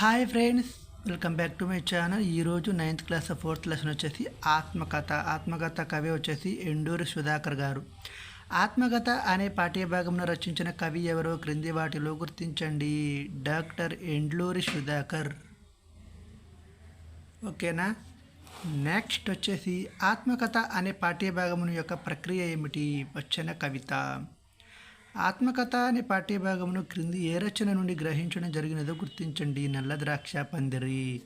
Hi friends welcome back to my channel ఈరోజు ninth class fourth lesson వచ్చేసి ఆత్మకథ ఆత్మకథ కవి వచ్చేసి ఎండూరి సుధాకర్ గారు. ఆత్మకథ అనే పాఠ్యభాగంలో రచించిన కవి ఎవరో క్రింది వాటిలో గుర్తించండి. డాక్టర్ ఎండ్లూరి సుధాకర్. ఓకేనా? నెక్స్ట్ వచ్చేసి ఆత్మకథ అనే పాఠ్యభాగం యొక్క ప్రక్రియ ఏమిటి? వచ్చిన కవిత. ఆత్మకథ అనే పాఠ్యభాగమును క్రింది ఏ రచన నుండి గ్రహించడం జరిగినదో గుర్తించండి. నల్ల ద్రాక్ష పందిరి.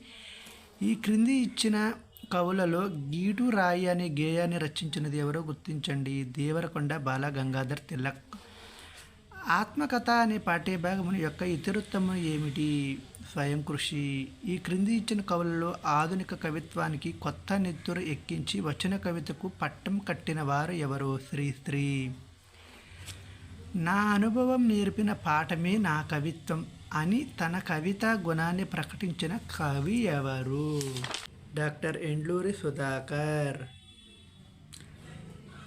ఈ క్రింది ఇచ్చిన కవులలో గీటు రాయి అనే గేయాన్ని రచించినది ఎవరో గుర్తించండి. దేవరకొండ బాల గంగాధర్ తిలక్. ఆత్మకథ అనే పాఠ్యభాగముని యొక్క ఇతరుత్తమం ఏమిటి? స్వయం కృషి. ఈ క్రింది ఇచ్చిన కవులలో ఆధునిక కవిత్వానికి కొత్త నెత్తురు ఎక్కించి వచ్చిన కవితకు పట్టం కట్టిన వారు ఎవరు? స్త్రీ నా అనుభవం నేర్పిన పాఠమే నా కవిత్వం అని తన కవితా గుణాన్ని ప్రకటించిన కవి ఎవరు? డాక్టర్ ఎండ్లూరి సుధాకర్.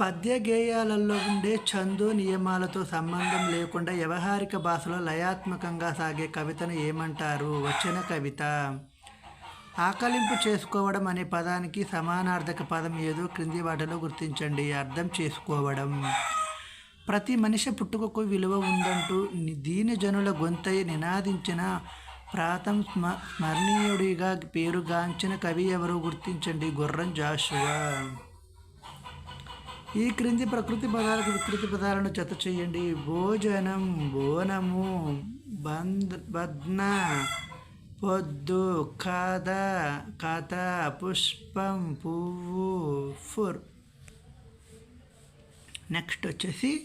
పద్య గేయాలలో ఉండే చందు నియమాలతో సంబంధం లేకుండా వ్యవహారిక భాషలో లయాత్మకంగా సాగే కవితను ఏమంటారు? వచ్చిన కవిత. ఆకలింపు చేసుకోవడం అనే పదానికి సమానార్థక పదం ఏదో క్రింది వాటిలో గుర్తించండి. అర్థం చేసుకోవడం. ప్రతి మనిషి పుట్టుకకు విలువ ఉందంటూ దీని జనుల గొంతై నినాదించిన ప్రాతం స్మ స్మరణీయుడిగా పేరుగాంచిన కవి ఎవరు గుర్తించండి గుర్రం జాషువా. ఈ క్రింది ప్రకృతి పదాలకు వికృతి పదాలను జత చేయండి. భోజనం బోనము బంద్ బద్న పొద్దు కథ కథ పుష్పం పువ్వు ఫుర్. నెక్స్ట్ వచ్చేసి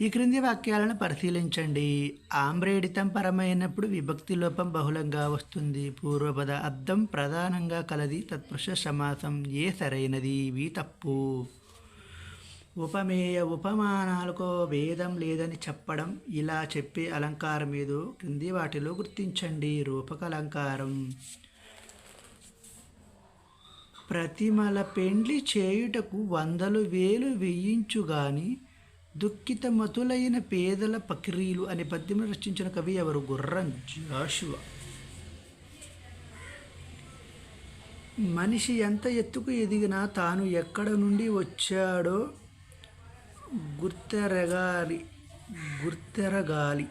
ఈ క్రింది వాక్యాలను పరిశీలించండి. ఆమ్రేడితం పరమైనప్పుడు విభక్తి లోపం బహుళంగా వస్తుంది. పూర్వపద అర్థం ప్రధానంగా కలది తత్పురుష సమాసం ఏ సరైనది? ఇవి తప్పు. ఉపమేయ ఉపమానాలకు భేదం లేదని చెప్పడం ఇలా చెప్పే అలంకారం ఏదో క్రింది వాటిలో గుర్తించండి. రూపక అలంకారం. ప్రతిమల పెండ్లి చేయుటకు వందలు వేలు వేయించు గాని దుఃఖిత మతులైన పేదల పక్రీలు అనే పద్యం రచించిన కవి ఎవరు? గుర్రం జాషువా. మనిషి ఎంత ఎత్తుకు ఎదిగినా తాను ఎక్కడ నుండి వచ్చాడో గుర్తెరగాలి గుర్తెరగాలి.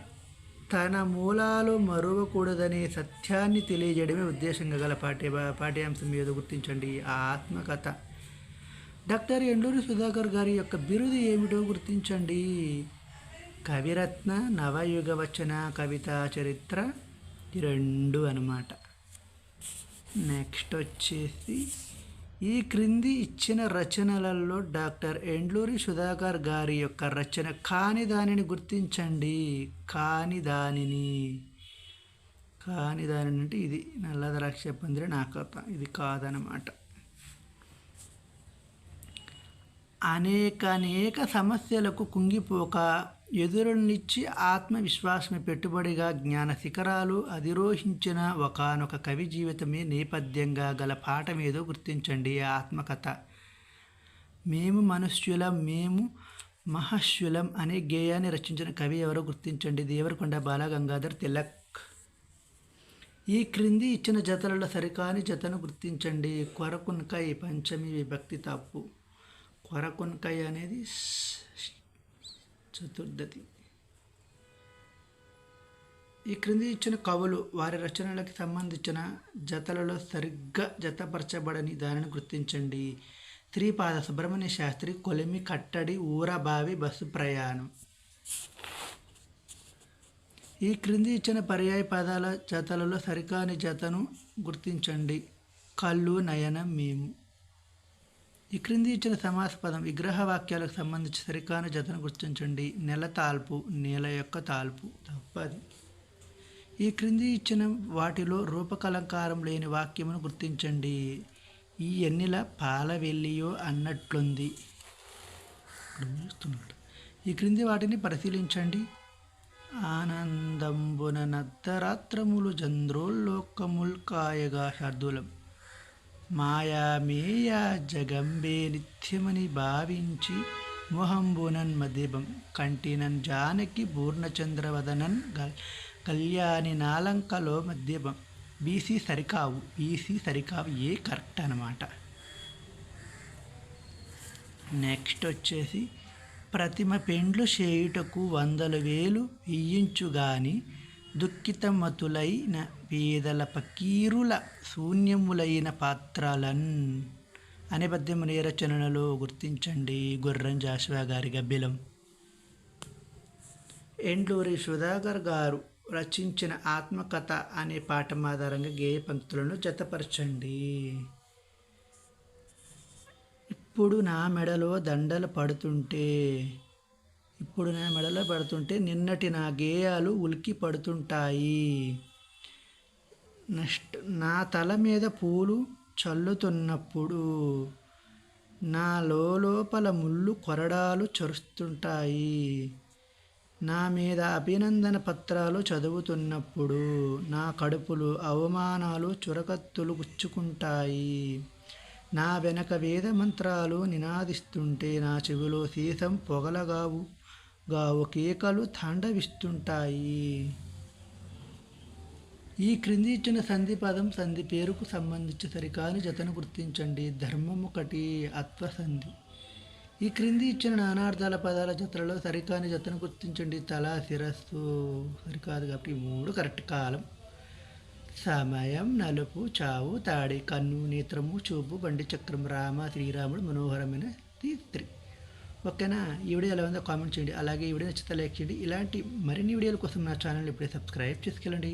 తన మూలాలు మరువకూడదనే సత్యాన్ని తెలియజేయడమే ఉద్దేశంగా గల పాఠ్య పాఠ్యాంశం ఏదో గుర్తించండి. ఆ ఆత్మకథ. డాక్టర్ ఎండూరి సుధాకర్ గారి యొక్క బిరుదు ఏమిటో గుర్తించండి. కవిరత్న నవయుగ వచన కవితా చరిత్ర రెండు అన్నమాట. నెక్స్ట్ వచ్చేసి ఈ క్రింది ఇచ్చిన రచనలలో డాక్టర్ ఎండ్లూరి సుధాకర్ గారి యొక్క రచన కాని దానిని గుర్తించండి. కాని దానిని. కాని దానిని అంటే ఇది నల్ల ద్రాక్ష పందిరి నా కథ. ఇది కాదనమాట అనేక అనేక సమస్యలకు కుంగిపోక ఎదురునిచ్చి ఆత్మవిశ్వాసమే పెట్టుబడిగా జ్ఞాన శిఖరాలు అధిరోహించిన ఒకానొక కవి జీవితమే నేపథ్యంగా గల పాఠం ఏదో గుర్తించండి ఆత్మకథ. మేము మనుష్యులం మేము మహర్షులం అనే గేయాన్ని రచించిన కవి ఎవరో గుర్తించండి దేవరకొండ బాలగంగాధర్ తిలక్. ఈ క్రింది ఇచ్చిన జతలలో సరికాని జతను గుర్తించండి కొరకున్కై పంచమి విభక్తి తప్పు. కొరకున్కై అనేది చతుర్దతి ఈ క్రింది ఇచ్చిన కవులు వారి రచనలకు సంబంధించిన జతలలో సరిగ్గా జతపరచబడని దానిని గుర్తించండి. త్రిపాద సుబ్రహ్మణ్య శాస్త్రి కొలిమి కట్టడి ఊరబావి బస్సు ప్రయాణం. ఈ క్రింది ఇచ్చిన పర్యాయ పదాల జతలలో సరికాని జతను గుర్తించండి. కళ్ళు నయనం మేము. ఈ క్రింది ఇచ్చిన సమాస పదం విగ్రహ వాక్యాలకు సంబంధించి సరికాను జతను గుర్తించండి. నెల తాల్పు నేల యొక్క తాల్పు. తప్పది. ఈ క్రింది ఇచ్చిన వాటిలో రూపకలంకారం లేని వాక్యమును గుర్తించండి. ఈ ఎన్నిల పాల వెళ్ళియో అన్నట్లుంది. చూస్తున్నాడు. ఈ క్రింది వాటిని పరిశీలించండి. ఆనందంబున నద్దరాత్రములు చంద్రోల్లోకముల్ కాయగా శార్దూలం. మాయామేయ జగంబే నిత్యమని భావించి మొహంబునన్ మదిబం కంటినన్ జానకి పూర్ణచంద్రవదనన్ గల్ కళ్యాణి నాలంకలో మద్యపం. బీసీ సరికావు బీసీ సరికావు ఏ కరెక్ట్ అనమాట నెక్స్ట్ వచ్చేసి ప్రతిమ పెండ్లు చేయుటకు వందల వేలు ఇయ్యించు గాని దుఃఖితమతులైన పేదల పకీరుల శూన్యములైన పాత్రలన్ అనే పద్యము రచనలలో గుర్తించండి గుర్రం జాషువా గారి గబ్బిలం. ఎండ్లూరి సుధాకర్ గారు రచించిన ఆత్మకథ అనే పాఠం ఆధారంగా గేయ పంక్తులను జతపరచండి. ఇప్పుడు నా మెడలో దండలు పడుతుంటే ఇప్పుడు నా మెడలో పడుతుంటే నిన్నటి నా గేయాలు ఉలికి పడుతుంటాయి. నెక్స్ట్ నా తల మీద పూలు చల్లుతున్నప్పుడు నా లోపల ముళ్ళు కొరడాలు చరుస్తుంటాయి. నా మీద అభినందన పత్రాలు చదువుతున్నప్పుడు నా కడుపులు అవమానాలు చురకత్తులు గుచ్చుకుంటాయి. నా వెనక వేద మంత్రాలు నినాదిస్తుంటే నా చెవిలో సీసం పొగలగావు గావు కేకలు తాండవిస్తుంటాయి. ఈ క్రింది ఇచ్చిన సంధి పదం సంధి పేరుకు సంబంధించి సరికాని జతను గుర్తించండి. ధర్మం ఒకటి అత్వసంధి. ఈ క్రింది ఇచ్చిన నానార్థాల పదాల జతలలో సరికాని జతను గుర్తించండి. తల శిరస్సు సరికాదు కాబట్టి మూడు కరెక్ట్ కాలం. సమయం నలుపు చావు తాడి కన్ను నేత్రము చూపు బండి చక్రం రామ శ్రీరాముడు మనోహరమైన స్త్రీ ఓకేనా? ఈ వీడియో ఎలా ఉందో కామెంట్ చేయండి. అలాగే ఈ వీడియో నచ్చితే లైక్ చేయండి. ఇలాంటి మరిన్ని వీడియోల కోసం నా ఛానల్ ఇప్పుడే సబ్స్క్రైబ్ చేసుకెళ్ళండి.